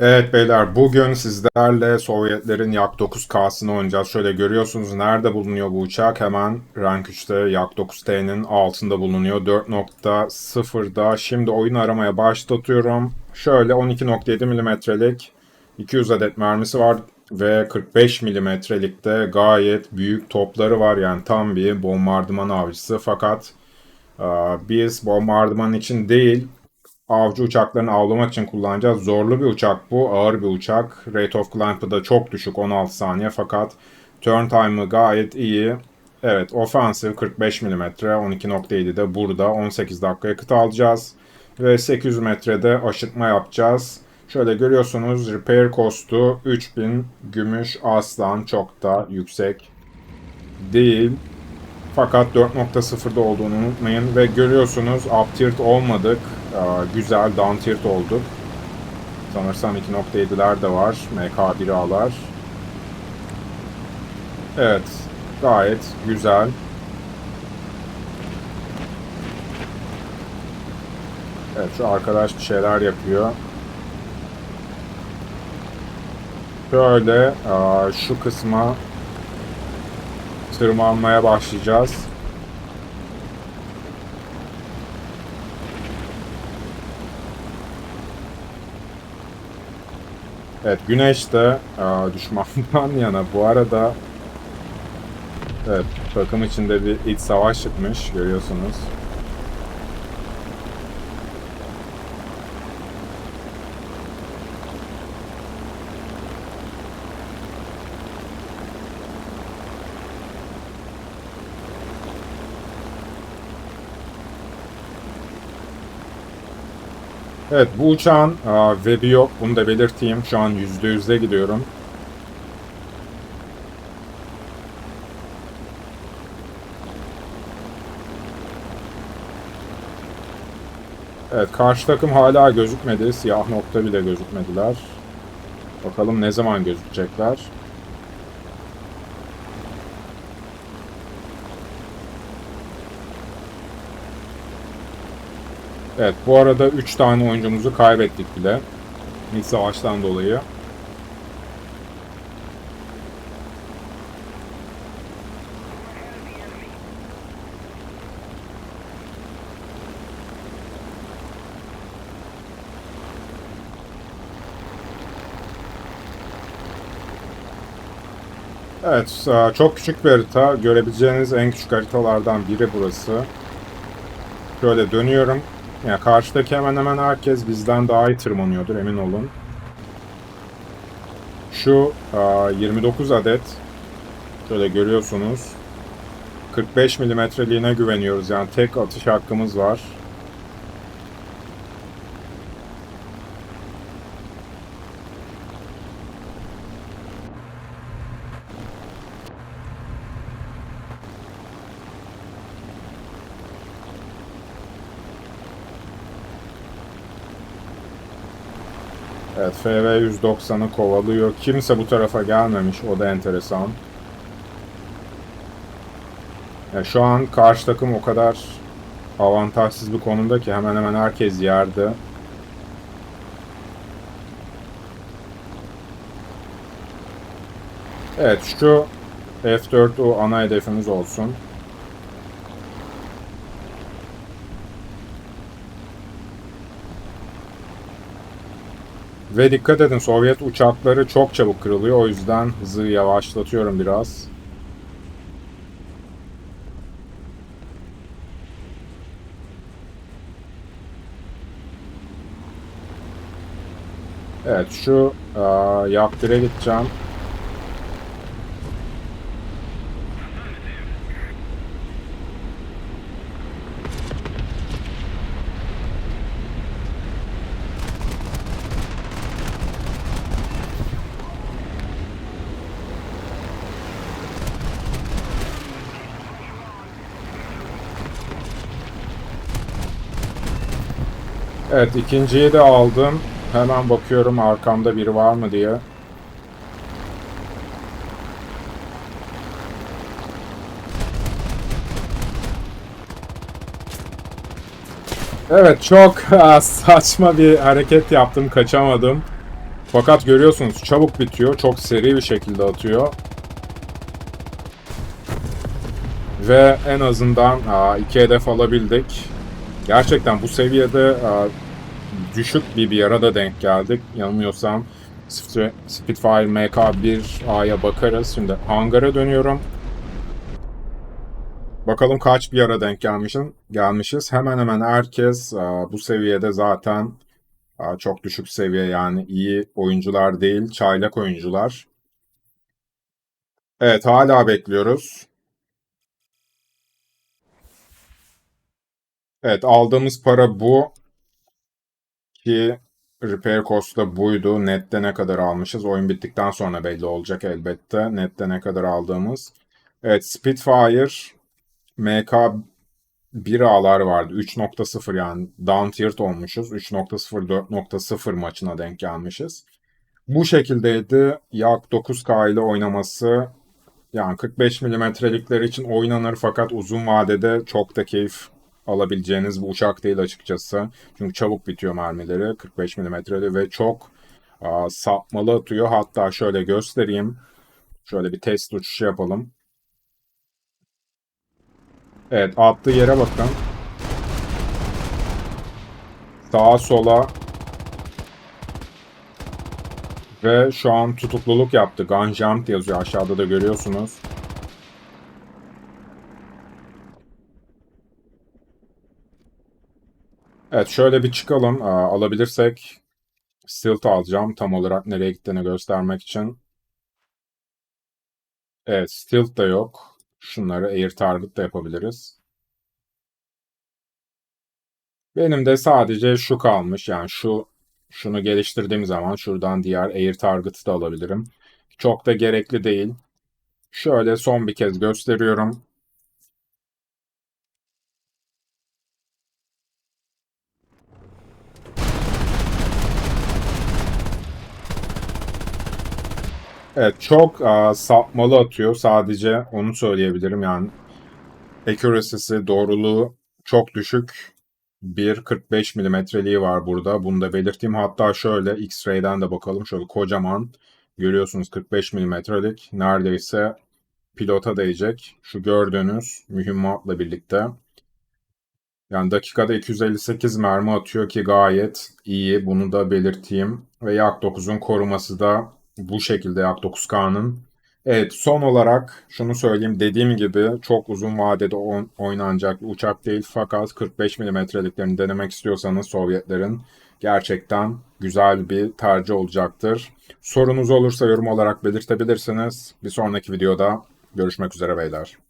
Evet beyler bugün sizlerle Sovyetlerin Yak 9K'sını oynayacağız. Şöyle görüyorsunuz nerede bulunuyor bu uçak? Hemen Rank 3'te Yak 9T'nin altında bulunuyor. 4.0'da. Şimdi oyun aramaya başlatıyorum. Şöyle 12.7 milimetrelik 200 adet mermisi var ve 45 milimetrelikte gayet büyük topları var. Yani tam bir bombardıman avcısı. Fakat biz bombardıman için değil avcı uçaklarını avlamak için kullanacağız. Zorlu bir uçak bu. Ağır bir uçak. Rate of climb'ı da çok düşük 16 saniye fakat turn time'ı gayet iyi. Evet offensive 45 mm 12.7'de burada 18 dakika yakıt alacağız. Ve 800 metrede aşırtma yapacağız. Şöyle görüyorsunuz repair cost'u 3000 gümüş aslan çok da yüksek değil. Fakat 4.0'da olduğunu unutmayın ve görüyorsunuz up olmadık. Güzel down tiered olduk. Sanırsam 2.7'ler de var. MK1A'lar. Evet. Gayet güzel. Evet şu arkadaş bir şeyler yapıyor. Şöyle e, şu kısma tırmanmaya başlayacağız. Evet güneş de aa, düşmandan yana bu arada evet takım içinde bir iç savaş çıkmış görüyorsunuz. Evet bu uçağın aa, web'i yok. Bunu da belirteyim. Şu an %100'e gidiyorum. Evet karşı takım hala gözükmedi. Siyah nokta bile gözükmediler. Bakalım ne zaman gözükecekler. Evet bu arada 3 tane oyuncumuzu kaybettik bile. İlk savaştan dolayı. Evet, e, çok küçük bir harita. Görebileceğiniz en küçük haritalardan biri burası. Şöyle dönüyorum. Ya karşıdaki hemen hemen herkes bizden daha iyi tırmanıyordur emin olun. Şu a, 29 adet şöyle görüyorsunuz. 45 milimetreliğine güveniyoruz. Yani tek atış hakkımız var. Evet FV 190'ı kovalıyor. Kimse bu tarafa gelmemiş. O da enteresan. Ya şu an karşı takım o kadar avantajsız bir konumda ki hemen hemen herkes yerde. Evet şu F4U ana hedefimiz olsun. Ve dikkat edin Sovyet uçakları çok çabuk kırılıyor. O yüzden hızı yavaşlatıyorum biraz. Evet şu aa, Yaptır'a gideceğim. Evet ikinciyi de aldım. Hemen bakıyorum arkamda biri var mı diye. Evet çok saçma bir hareket yaptım kaçamadım. Fakat görüyorsunuz çabuk bitiyor. Çok seri bir şekilde atıyor. Ve en azından aa, iki hedef alabildik. Gerçekten bu seviyede aa, düşük bir bir yara da denk geldik. Yanılmıyorsam Spit- Spitfire MK1A'ya bakarız. Şimdi hangara dönüyorum. Bakalım kaç bir yara denk gelmişim, gelmişiz. Hemen hemen herkes aa, bu seviyede zaten aa, çok düşük seviye yani iyi oyuncular değil, çaylak oyuncular. Evet hala bekliyoruz. Evet aldığımız para bu. Ki repair cost da buydu. Net'te ne kadar almışız? Oyun bittikten sonra belli olacak elbette. Net'te ne kadar aldığımız. Evet Spitfire MK 1A'lar vardı. 3.0 yani down tiered olmuşuz. 3.0 4.0 maçına denk gelmişiz. Bu şekildeydi. Yak 9K ile oynaması yani 45 milimetrelikler için oynanır fakat uzun vadede çok da keyif alabileceğiniz bir uçak değil açıkçası. Çünkü çabuk bitiyor mermileri 45 milimetreli ve çok aa, sapmalı atıyor. Hatta şöyle göstereyim. Şöyle bir test uçuşu yapalım. Evet attığı yere bakın. Sağa sola ve şu an tutukluluk yaptı. Gun jump yazıyor aşağıda da görüyorsunuz. Evet şöyle bir çıkalım. Aa, alabilirsek Stilt alacağım tam olarak nereye gittiğini göstermek için. Evet Stilt da yok. Şunları Air Target da yapabiliriz. Benim de sadece şu kalmış. Yani şu şunu geliştirdiğim zaman şuradan diğer Air Target'ı da alabilirim. Çok da gerekli değil. Şöyle son bir kez gösteriyorum. Evet çok aa, sapmalı atıyor. Sadece onu söyleyebilirim. Yani accuracy'si, doğruluğu çok düşük. 1.45 milimetreliği var burada. Bunu da belirteyim. Hatta şöyle X-ray'den de bakalım. Şöyle kocaman görüyorsunuz 45 milimetrelik. Neredeyse pilota değecek. Şu gördüğünüz mühimmatla birlikte. Yani dakikada 258 mermi atıyor ki gayet iyi. Bunu da belirteyim. Ve Yak 9'un koruması da bu şekilde Yak 9K'nın. Evet son olarak şunu söyleyeyim. Dediğim gibi çok uzun vadede on- oynanacak uçak değil. Fakat 45 milimetreliklerini denemek istiyorsanız Sovyetlerin gerçekten güzel bir tercih olacaktır. Sorunuz olursa yorum olarak belirtebilirsiniz. Bir sonraki videoda görüşmek üzere beyler.